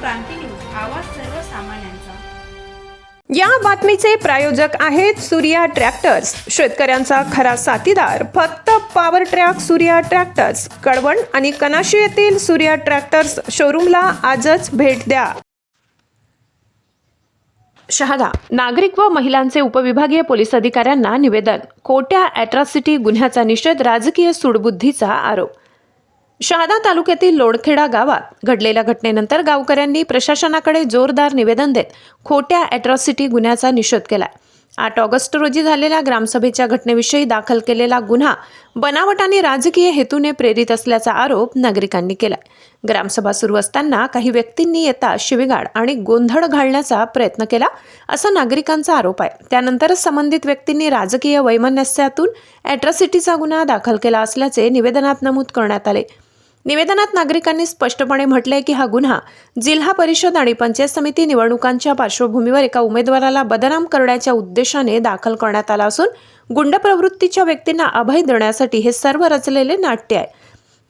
क्रांती news आवाज सर्वसामान्यांचा या बातमीचे प्रायोजक आहेत सूर्या ट्रॅक्टर्स. शेतकऱ्यांचा खरा साथीदार. फक्त power track Surya tractors Kalwan आणि कनाशी येथील सूर्या ट्रॅक्टर्स शोरूमला आजच भेट द्या. शहादा नागरिक व महिलांचे उपविभागीय पोलीस अधिकाऱ्यांना निवेदन. खोट्या अॅट्रॉसिटी गुन्ह्याचा निषेध राजकीय सूडबुद्धीचा आरोप. शहादा तालुक्यातील लोणखेडा गावात घडलेल्या घटनेनंतर गावकऱ्यांनी प्रशासनाकडे जोरदार निवेदन देत खोट्या अॅट्रॉसिटी गुन्ह्याचा निषेध केला आठ ऑगस्ट रोजी झालेल्या ग्रामसभेच्या घटनेविषयी दाखल केलेला गुन्हा बनावट आणि राजकीय हेतूने प्रेरित असल्याचा आरोप नागरिकांनी केलाय. ग्रामसभा सुरू असताना काही व्यक्तींनी येता शिवीगाळ आणि गोंधळ घालण्याचा प्रयत्न केला असा नागरिकांचा आरोप आहे. त्यानंतरच संबंधित व्यक्तींनी राजकीय वैमनस्यातून अॅट्रॉसिटीचा गुन्हा दाखल केला असल्याचे निवेदनात नमूद करण्यात आले. निवेदनात नागरिकांनी स्पष्टपणे म्हटलंय की हा गुन्हा जिल्हा परिषद आणि पंचायत समिती निवडणुकांच्या पार्श्वभूमीवर एका उमेदवाराला बदनाम करण्याच्या उद्देशाने दाखल करण्यात आला असून गुंड प्रवृत्तीच्या व्यक्तींना अभय देण्यासाठी हे सर्व रचलेले नाट्य आहे.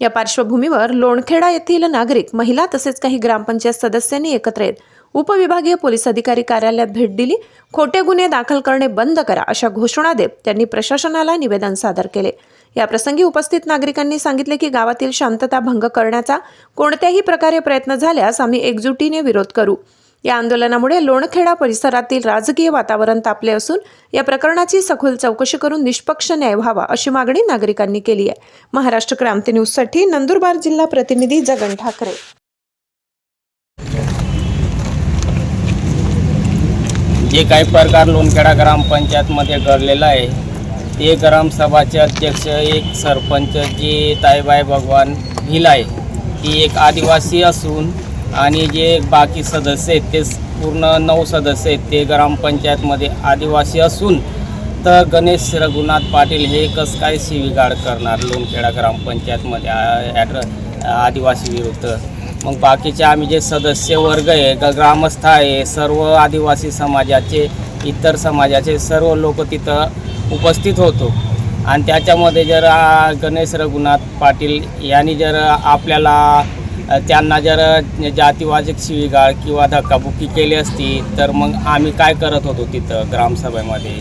या पार्श्वभूमीवर लोणखेडा येथील नागरिक महिला तसेच काही ग्रामपंचायत सदस्यांनी एकत्र येत उपविभागीय पोलीस अधिकारी कार्यालयात भेट दिली. खोटे गुन्हे दाखल करणे बंद करा अशा घोषणा देत त्यांनी प्रशासनाला निवेदन सादर केले. या प्रसंगी उपस्थित नागरिकांनी सांगितले की गावातील शांतता भंग करण्याचा कोणत्याही प्रकारे प्रयत्न झाल्यास आम्ही एकजुटीने विरोध करू. या आंदोलनामुळे लोणखेडा परिसरातील राजकीय वातावरण तापले असून या प्रकरणाची सखोल चौकशी करून निष्पक्ष न्याय व्हावा अशी मागणी नागरिकांनी केली आहे. महाराष्ट्र क्रांती न्यूजसाठी नंदुरबार जिल्हा प्रतिनिधी जगन ठाकरे. जे काही प्रकार लोणखेडा ग्रामपंचायतमध्ये घडलेला आहे ते ग्रामसभाचे अध्यक्ष एक सरपंच जे ताईबाई भगवान हिल आहे ती एक आदिवासी असून आणि जे बाकी सदस्य आहेत ते पूर्ण नऊ सदस्य आहेत ते ग्रामपंचायतमध्ये आदिवासी असून तर गणेश रघुनाथ पाटील हे कसं काय शिवीगाळ करणार लोणखेडा ग्रामपंचायतमध्ये आ- ॲड्र आदिवासी विरुद्ध. मग बाकीचे आम्ही जे सदस्य वर्ग आहे ग ग्रामस्थ आहे सर्व आदिवासी समाजाचे इतर समाजाचे सर्व लोक तिथं उपस्थित होतो. आणि त्याच्यामध्ये जर गणेश रघुनाथ पाटील यांनी जर आपल्याला त्यांना जर जातीवाचक शिवीगाळ किंवा धक्काबुक्की केली असती तर मग आम्ही काय करत होतो तिथं ग्रामसभेमध्ये?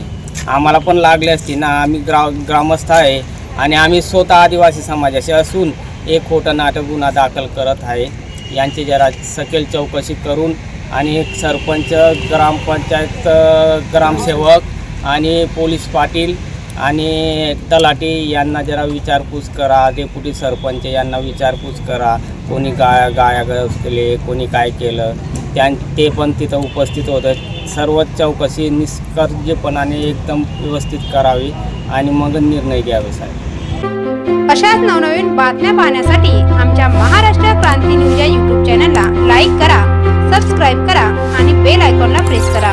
आम्हाला पण लागली असती ना आम्ही ग्रा ग्रामस्थ आहे आणि आम्ही स्वतः आदिवासी समाजाचे असून एक खोटं नाटक गुन्हा दाखल करत आहे. यांची जरा सकेल चौकशी करून आणि एक सरपंच ग्रामपंचायत ग्रामसेवक आणि पोलीस पाटील आणि तलाठी यांना जरा विचारपूस करा. डेप्युटी सरपंच यांना विचारपूस करा. कोणी गाया गाया केले कोणी काय केलं. त्यां ते पण तिथं उपस्थित होतं. सर्व चौकशी निष्कर्जपणाने एकदम व्यवस्थित करावी आणि मग निर्णय घ्यावे साहेब. अशाच नवनवीन बातम्या पाहण्यासाठी आमच्या महाराष्ट्र क्रांती न्यूज या यूट्यूब चॅनलला लाईक करा सबस्क्राईब करा आणि बेल आयकॉनला प्रेस करा.